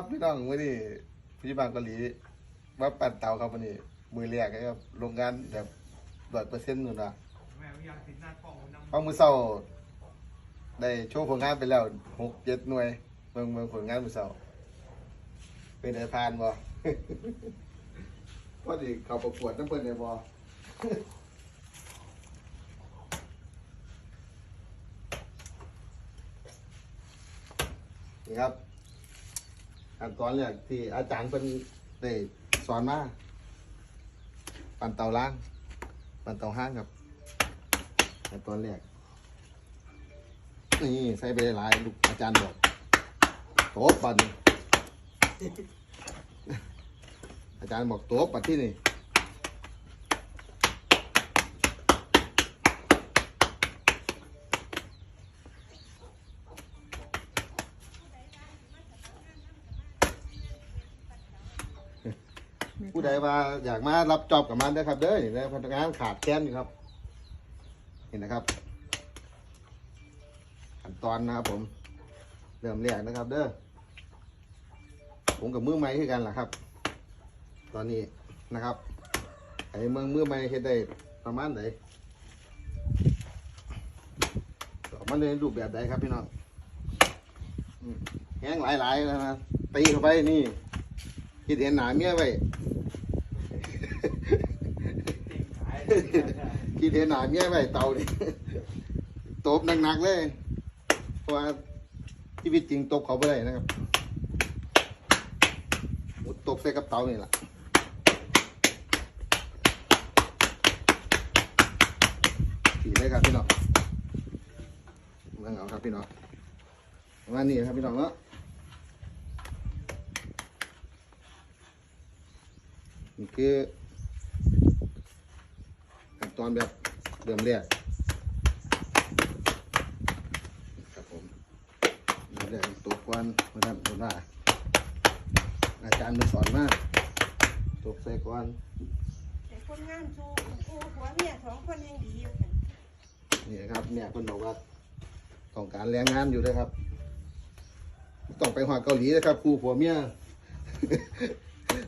บพี่น้องวันนี้พี่บางเกาหลีมาปั่นเตาครับวันนี้มือแรกครับโรงงานแบบร้อยเปอร์เซ็นต์นู่นนะแม่อยากติดหน้ากล้องนำเอามือเศร้าได้โชว์ผลงานไปแล้วหกเจ็ดหน่วยเมืองเมืองผลงานมือเศร้าเป็นไอ้พานบ่ว่าดิเขาประกวดน้ำเปิ้ลไอ้บ่นี่ครับ ขั้นตอนแรกที่อาจารย์เป็นได้สอนมาปั่นเตาล่าง ปั่นเตาห้างครับขั้นตอนแรกนี่ใส่ไปหลายลูกอาจารย์บอกโต๊ะปั่นอาจารย์บอกโต๊ะปั่นที่นี่ ผู้ใดว่าอยากมารับจอบกับมันได้ครับ เด้อนี่นะพนักงานขาดแคลนอยู่ครับ เห็นนะครับขั้นตอนนะครับ ผมเริ่มแรกนะครับ เด้อผมกับมือไม้คือกันล่ะครับ ตอนนี้นะครับไอ้เมืองมือไม้เฮ็ดได้ประมาณไหนออกมาในรูปแบบใดครับพี่น้องแห้งหลายๆแล้วนะตีเข้าไปนี่คิดเห็นหนาเมียไว้ ติดขาย คิดเห็นหนาเมียไว้เตานี่ตบหนักๆเลยเพราะว่าชีวิตจริงตบเขาไม่ได้นะครับตบใส่กับเตานี่แหละสีเลยครับพี่น้องนั่งเอาครับพี่น้องมานี้นะครับพี่น้องเนาะนี่คือ ตอนแบบเริ่มแรกครับผมเริ่มแรกตัวกวนมาทำตัวหน้าอาจารย์มาสอนมาตกใส่กวนแต่คนงานสู้กูผัวเมียสองคนยังดีอยู่กันนี่นะครับเนี่ยคนบอกว่าต้องการแรงงานอยู่นะครับ ต้องไปหาเกาหลีนะครับครูผัวเมีย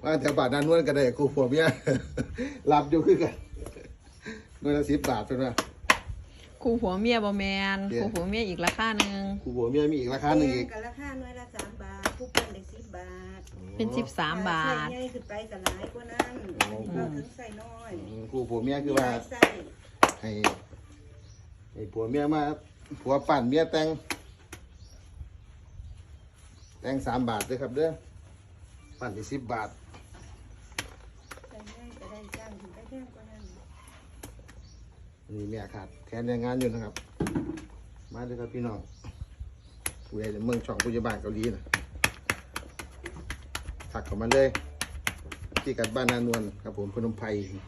ว่าแถวบาทนานนวลก็ได้ครูผัวเมียรับอยู่คือกัน เมื่อละสิบบาทเป็นว่าครูผัวเมียบ่แมนเดี๋คยวรูผัวเมียอีกราคาหนึ่งครูผัวเมียมีอีกราคาหนึ่งอีกกันราคาหน่วยละสามบาทผู้เป็นได้สิบบาทเป็นสิบสามบาทใส่ใหญ่ขึ้นไปก็หลายกว่านั้นก็ถึงใส่น้อยอืมครูผัวเมียคือว่าใส่ให้ให้ผัวเมียมาผัวปั่นเมียแต่งแต่งสามบาทเลยครับเด้อปั่นที่สิบบาท ใส่ใหญ่ก็ได้จ้างถึงได้แพงกว่านั้นนี่เมียขาดแค่แรงงานอยู่นะครับ มาเลยครับพี่น้องผู้ใดจะเมืองช่องผู้ใหญ่บ้านเกาหลีนะถักเข้ามาเลย ที่กัดบ้านนานวลครับผมพนมไพรนะ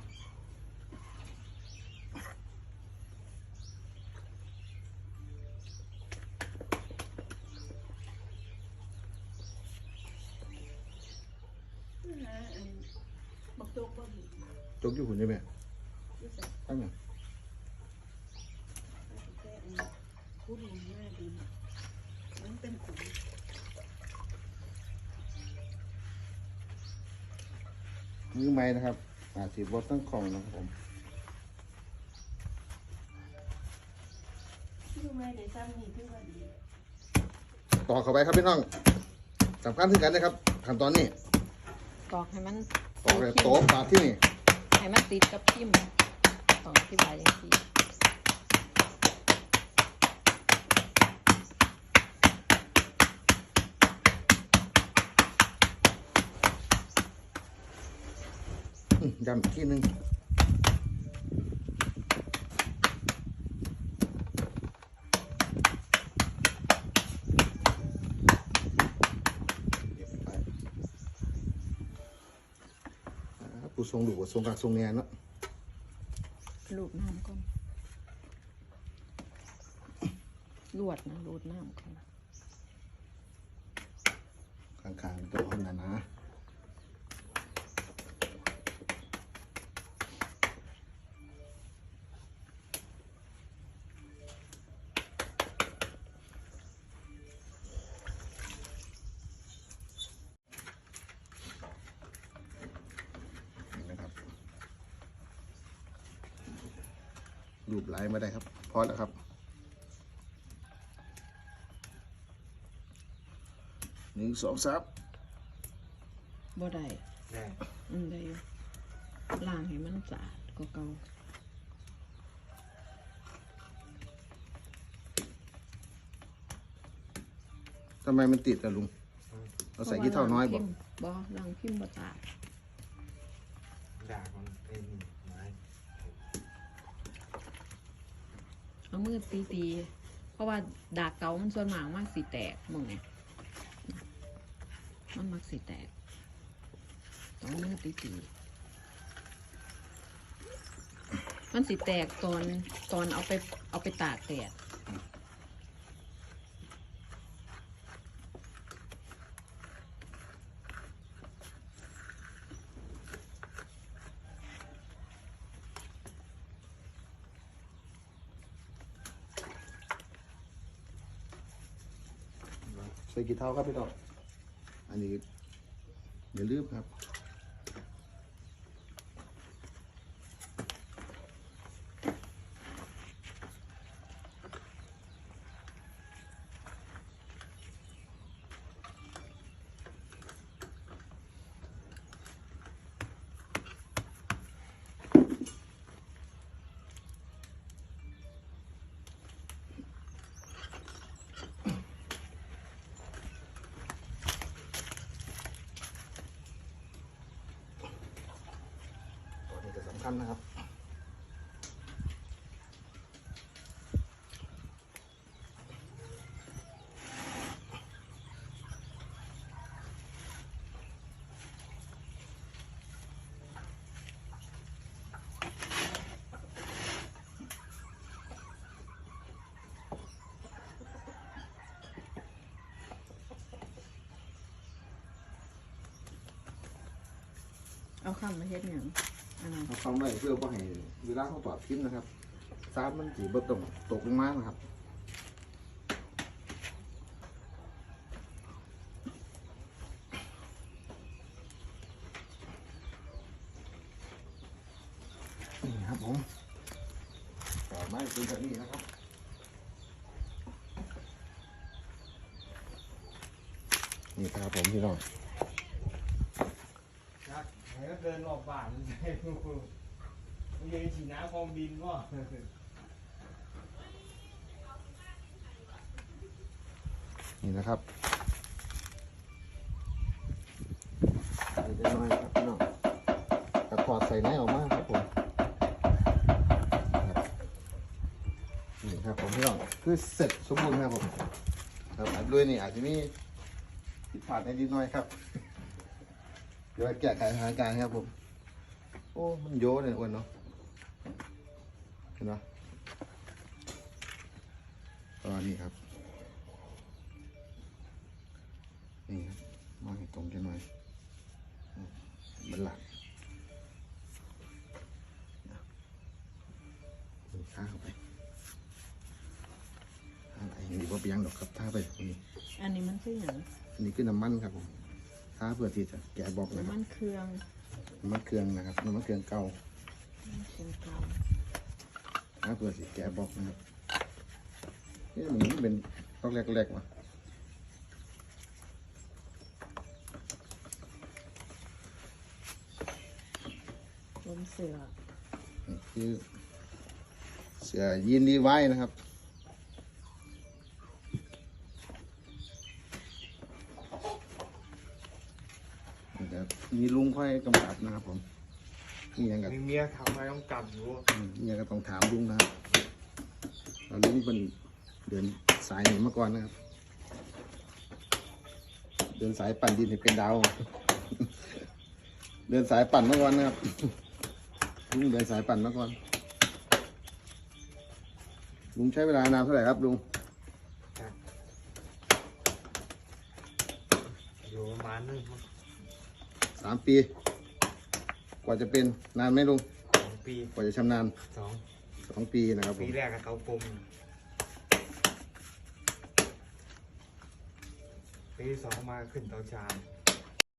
อันบักโตกบ่ดีจกอยู่หุ่นได้ไหมที่ใส่ตั้งไหน แต่อันผู้ดีมากดีมันเป็นขุน มือไม้นะครับอาสีบดตั้งของนะครับผมที่ไม่ได้ซ้ำนี่ถือว่าดีต่อเข้าไปครับพี่น้องสำคัญถึงกันนะครับขั้นตอนนี้ตอกให้มันต่อเลยโต๊ะปาดที่นี่ให้มันติดกับพิมพ์ตอกที่บายอย่างที่ อืมย้ำอีกทีหนึงไปอ่าผู้ทรงหลูกทรงกักทรงแนนเนาะลูดน้ำก่อนลวดนะลูดน้ำก่อนข้างๆตัวคนนั้นนะ รูปไหลมาได้ครับพอแล้วครับ หนึ่งสองสามบ่ได้แน่อืมได้อยู่ล้างให้มันสะอาดก็เก่าทำไมมันติดอะลุง เราใส่กี่เท่าน้อยบอกบ่ล้างพิมพ์บ่ตากด่ามันเป็นไม้ เอามือตีตีเพราะว่าดากเกามันส่วนมากมากสีแตกมึงเนี่ยมันมักสีแตกต้องมือตีตีมันสีแตกตอนตอนเอาไปเอาไปตากแดด ใส่กี่เท่าครับพี่น้องอันนี้อย่าลืมครับ ตัวนี้ก็สำคัญนะครับเอาข้ามมาเฮ็ดหยังอันนั้น เอาความไว้เพื่อว่าให้เวลาเขาตอดทิ้นนะครับซาบมันสีบดตรงตกลงมานะครับนี่ครับผมต่อไม้เป็นแบบนี้นะครับนี่ครับผมพี่น้อง ก็เดินรอบบ้านใช่ไหมมึงยังฉีดน้ำคลองดินวะนี่นะครับใส่ได้น้อยครับพี่น้องกระถอดใส่ไหนออกมาครับผมนี่ครับผมพี่น้องคือเสร็จสมบูรณ์ครับผมครับด้วยนี่อาจจะมีผิดพลาดนิดหน้อยครับ เดี๋ยวแก้ไขสถานการณ์ครับผม โอ้ มันโยเนี่ยอ้วนเนาะ เห็นไหมตอนนี้ครับ นี่ครับมองให้ตรงกันหน่อยอืมมันหลักนี่ท่าเข้าไปท่าไหนดีว่าเปียงดอกครับท่าไปนี่อันนี้มันคือหยังอันนี้คือน้ำมันครับผมท่าเพื่อที่จะแกะบล็อกนะคน้ำรับมันเครื่องน้ำมันเครื่องนะครับน้ำมันเครื่องเก่าน้ำมันเครื่องเก่าท่าเพื่อที่แกะบล็อกนะครับนี่มันเป็นต้องแรกๆวะบนเสือนี่คือเสือยีนดีไว้นะครับ นะครับ มีลุงค่อยกำกับนะครับผมนี่ยังกับมีเมียทำไมต้องกลับอยู่วะนี่ยังก็ต้องถามลุงนะครับเราลุงเป็นเดินสายหนีมาก่อนนะครับ เดินสายปั่นดินให้เป็นดาว เดินสายปั่นมาก่อนนะครับลุงเดินสายปั่นมาก่อน ลุงใช้เวลานานเท่าไหร่ครับลุงอยู่ประมาณนึง สามปี กว่าจะเป็นนานไหมลุงสองปีกว่าจะชำนาญสองสองปีนะครับผปีมแรกกับเตาปมปีที่สองมาขึ้นเตาชาน